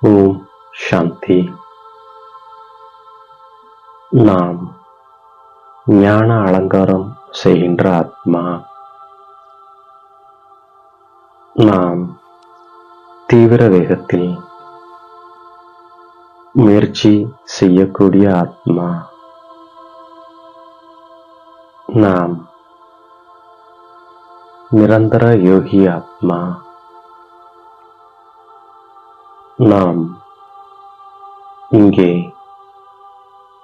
ஓம் சாந்தி. நாம் ஞான அலங்காரம் செய்கின்ற ஆத்மா. நாம் தீவிர வேகத்தில் முயற்சி செய்யக்கூடிய ஆத்மா. நாம் நிரந்தர யோகி ஆத்மா. நாம் இங்கே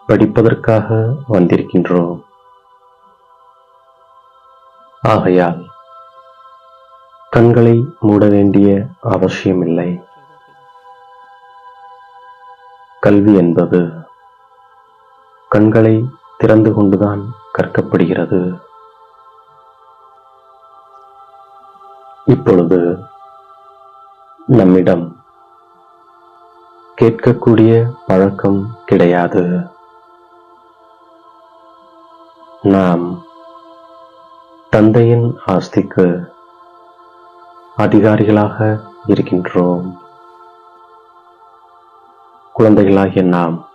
படிப்பதற்காக வந்திருக்கின்றோம். ஆகையால் கண்களை மூட வேண்டிய அவசியமில்லை. கல்வி என்பது கண்களை திறந்து கொண்டுதான் கற்கப்படுகிறது. இப்பொழுது நம்மிடம் கேட்கக்கூடிய பழக்கம் கிடையாது. நாம் தந்தையின் ஆஸ்திக்கு அதிகாரிகளாக இருக்கின்றோம். குழந்தைகளாகிய நாம்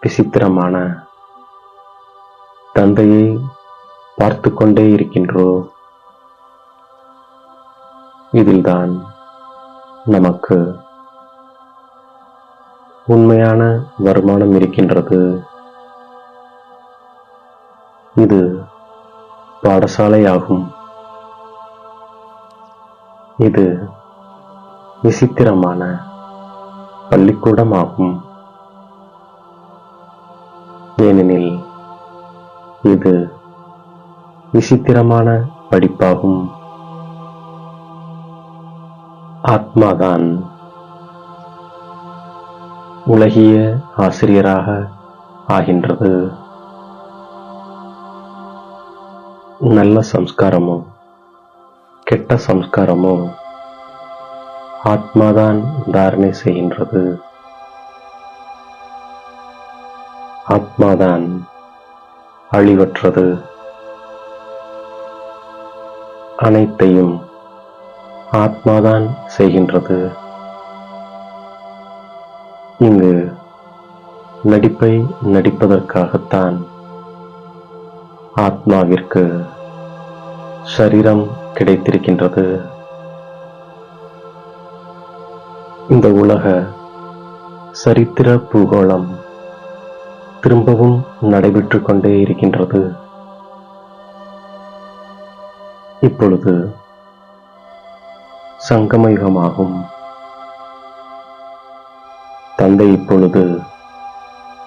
விசித்திரமான தந்தையை பார்த்து கொண்டே இருக்கின்றோம். இதில்தான் நமக்கு உண்மையான வருமானம் இருக்கின்றது. இது பாடசாலையாகும். இது விசித்திரமான பள்ளிக்கூடமாகும். ஏனெனில் இது விசித்திரமான படிப்பாகும். ஆத்மாதான் உலகிய ஆசிரியராக ஆகின்றது. நல்ல சம்ஸ்காரமோ கெட்ட சம்ஸ்காரமோ ஆத்மாதான் தாரணை செய்கின்றது. ஆத்மாதான் அழிவற்றது. அனைத்தையும் ஆத்மாதான் செய்கின்றது. நடிப்பை நடிப்பதற்காகத்தான் ஆத்மாவிற்கு சரீரம் கிடைத்திருக்கின்றது. இந்த உலக சரித்திர பூகோளம் திரும்பவும் நடைபெற்று கொண்டே இருக்கின்றது. இப்பொழுது சங்கமயுகமாகும். தந்தை இப்பொழுது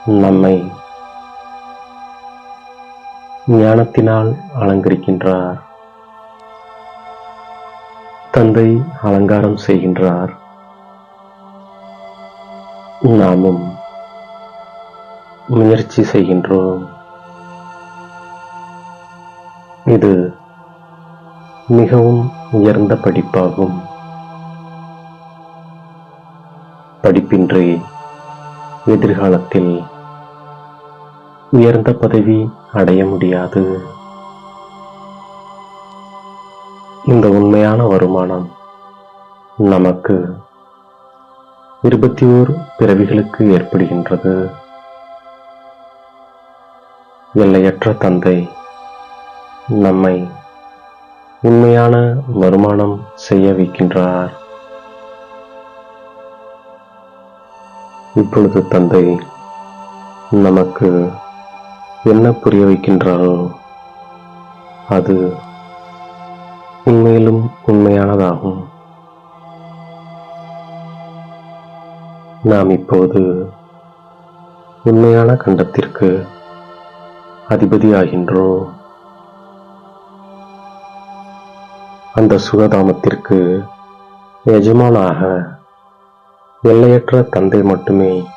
நம்மை ஞானத்தினால் அலங்கரிக்கின்றார். தந்தை அலங்காரம் செய்கின்றார். நாமும் முயற்சி செய்கின்றோம். இது மிகவும் உயர்ந்த படிப்பாகும். படிப்பின்றி எதிர்காலத்தில் உயர்ந்த பதவி அடைய முடியாது. இந்த உண்மையான வருமானம் நமக்கு இருபத்தி ஓர் பிறவிகளுக்கு ஏற்படுகின்றது. எல்லையற்ற தந்தை நம்மை உண்மையான வருமானம் செய்ய வைக்கின்றார். இப்பொழுது தந்தை நமக்கு என்ன புரிய வைக்கின்றாரோ அது உண்மையிலும் உண்மையானதாகும். நாம் இப்போது உண்மையான கண்டத்திற்கு அதிபதியாகின்றோம் அந்த சுகதாமத்திற்கு எஜமானாக எல்லையற்ற தந்தை மட்டுமே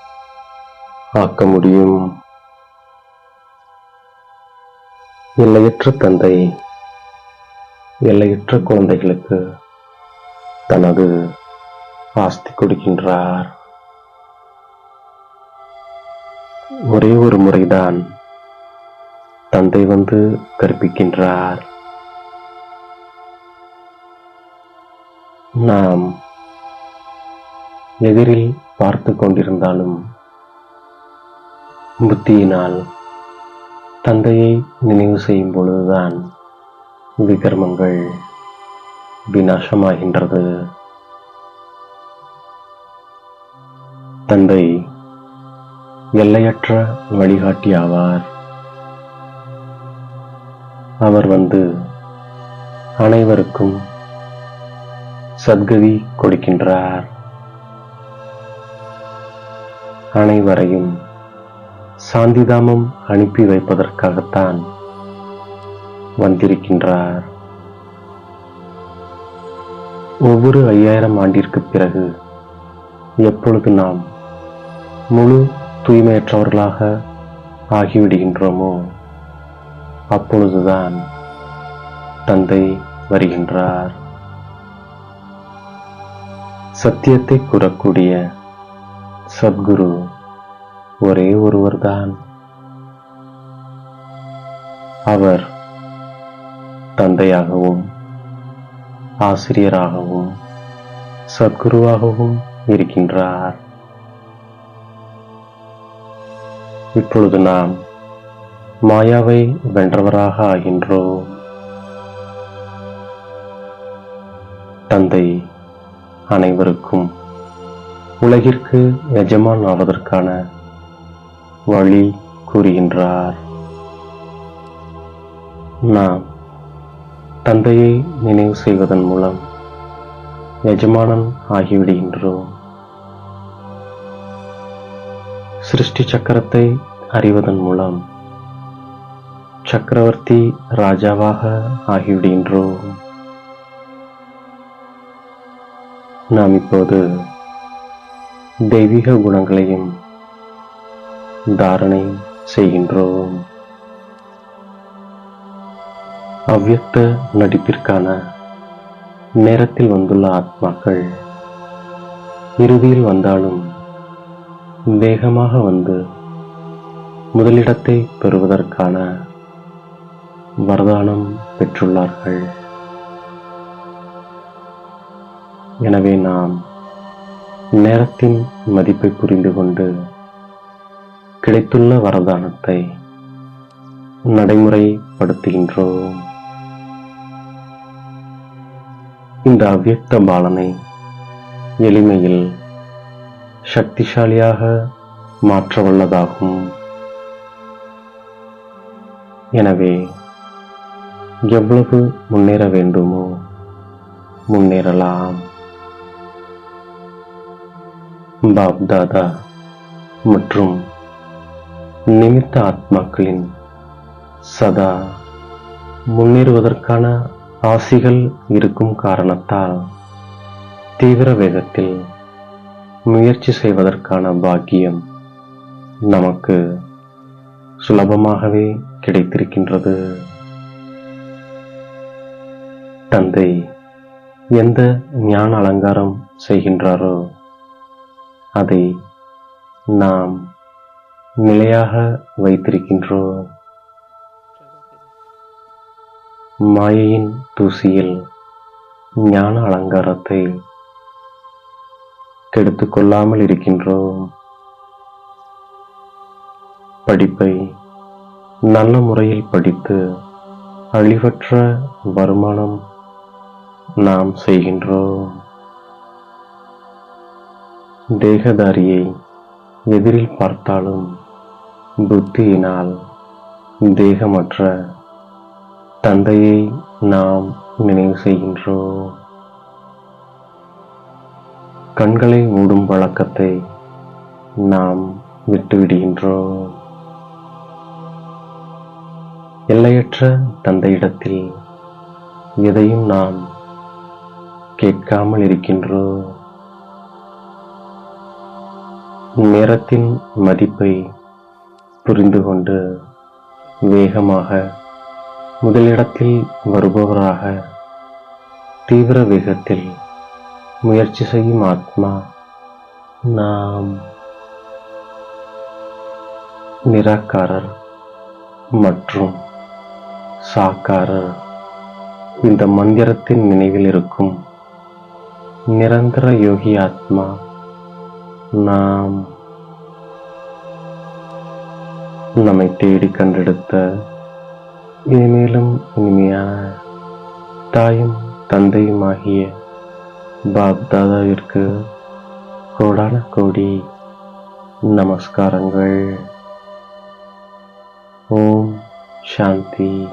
ஆக்க முடியும். எல்லையற்ற தந்தை எல்லையற்ற குழந்தைகளுக்கு தனது ஆஸ்தி கொடுக்கின்றார். ஒரே ஒரு முறைதான் தந்தை வந்து கற்பிக்கின்றார். நாம் எதிரில் பார்த்து கொண்டிருந்தாலும் புத்தியினால் தந்தையை நினைவு செய்யும் பொழுதுதான் விகர்மங்கள் விநாசமாகின்றது. தந்தை எல்லையற்ற வழிகாட்டி ஆவார் அவர் வந்து அனைவருக்கும் சத்கதி கொடுக்கின்றார். அனைவரையும் சாந்திதாமம் அனுப்பி வைப்பதற்காகத்தான் வந்திருக்கின்றார். ஒவ்வொரு ஐயாயிரம் ஆண்டிற்கு பிறகு எப்பொழுது நாம் முழு தூய்மையற்றவர்களாக ஆகிவிடுகின்றோமோ அப்பொழுதுதான் தந்தை வருகின்றார். சத்தியத்தை கூறக்கூடிய சத்குரு ஒரே ஒருவர்தான். அவர் தந்தையாகவும் ஆசிரியராகவும் சத்குருவாகவும் இருக்கின்றார். இப்பொழுது நாம் மாயாவை வென்றவராக ஆகின்றோம். தந்தை அனைவருக்கும் உலகிற்கு எஜமான் ஆவதற்கான வழி கூறுகின்றார். நாம் தந்தையை நினைவு செய்வதன் மூலம் எஜமானன் ஆகிவிடுகின்றோம். சிருஷ்டி சக்கரத்தை அறிவதன் மூலம் சக்கரவர்த்தி ராஜாவாக ஆகிவிடுகின்றோம். நாம் இப்போது தெய்வீக குணங்களையும் தாரணை செய்கின்றோம். அவ்யக்த நடிப்பிற்கான நேரத்தில் வந்துள்ள ஆத்மாக்கள் இறுதியில் வந்தாலும் வேகமாக வந்து முதலிடத்தை பெறுவதற்கான வரதானம் பெற்றுள்ளார்கள். எனவே நாம் நேரத்தின் மதிப்பை புரிந்து கொண்டு கிடைத்துள்ள வரதானத்தை நடைமுறைப்படுத்துகின்றோம். இந்த அவ்யக்த பாலனை எளிமையில் சக்திசாலியாக மாற்ற வல்லதாகும். எனவே எவ்வளவு முன்னேற வேண்டுமோ முன்னேறலாம். பாப் தாதா மற்றும் நிமித்த ஆத்மாக்களின் சதா முன்னேறுவதற்கான ஆசிகள் இருக்கும் காரணத்தால் தீவிர வேகத்தில் முயற்சி செய்வதற்கான பாக்கியம் நமக்கு சுலபமாகவே கிடைத்திருக்கின்றது. தந்தை எந்த ஞான அலங்காரம் செய்கின்றாரோ அதை நாம் நிலையாக வைத்திருக்கின்றோம். மாயையின் தூசியில் ஞான அலங்காரத்தை கெடுத்துக் கொள்ளாமல் இருக்கின்றோம். படிப்பை நல்ல முறையில் படித்து அழிவற்ற வருமானம் நாம் செய்கின்றோம். தேகதாரியை எதிரில் பார்த்தாலும் புத்தியினால் தேகமற்ற தந்தையை நாம் நினைவு செய்கின்றோம் கண்களை மூடும் பழக்கத்தை நாம் விட்டுவிடுகின்றோம் எல்லையற்ற தந்தையிடத்தில் எதையும் நாம் கேட்காமல் இருக்கின்றோம் நேரத்தின் மதிப்பை புரிந்து கொண்டு வேகமாக முதலிடத்தில் வருபவராக தீவிர வேகத்தில் முயற்சி செய்யும் ஆத்மா நாம். நிராகாரர் மற்றும் சாக்காரர். இந்த மந்திரத்தின் நினைவில் இருக்கும் நிரந்தர யோகி ஆத்மா நாம் நம்மை தேடி கண்டெடுத்த இனிமேலும் இனிமையான தாயும் தந்தையுமாகிய பாப்தாதாவிற்கு கோடான கோடி நமஸ்காரங்கள். ஓம் சாந்தி.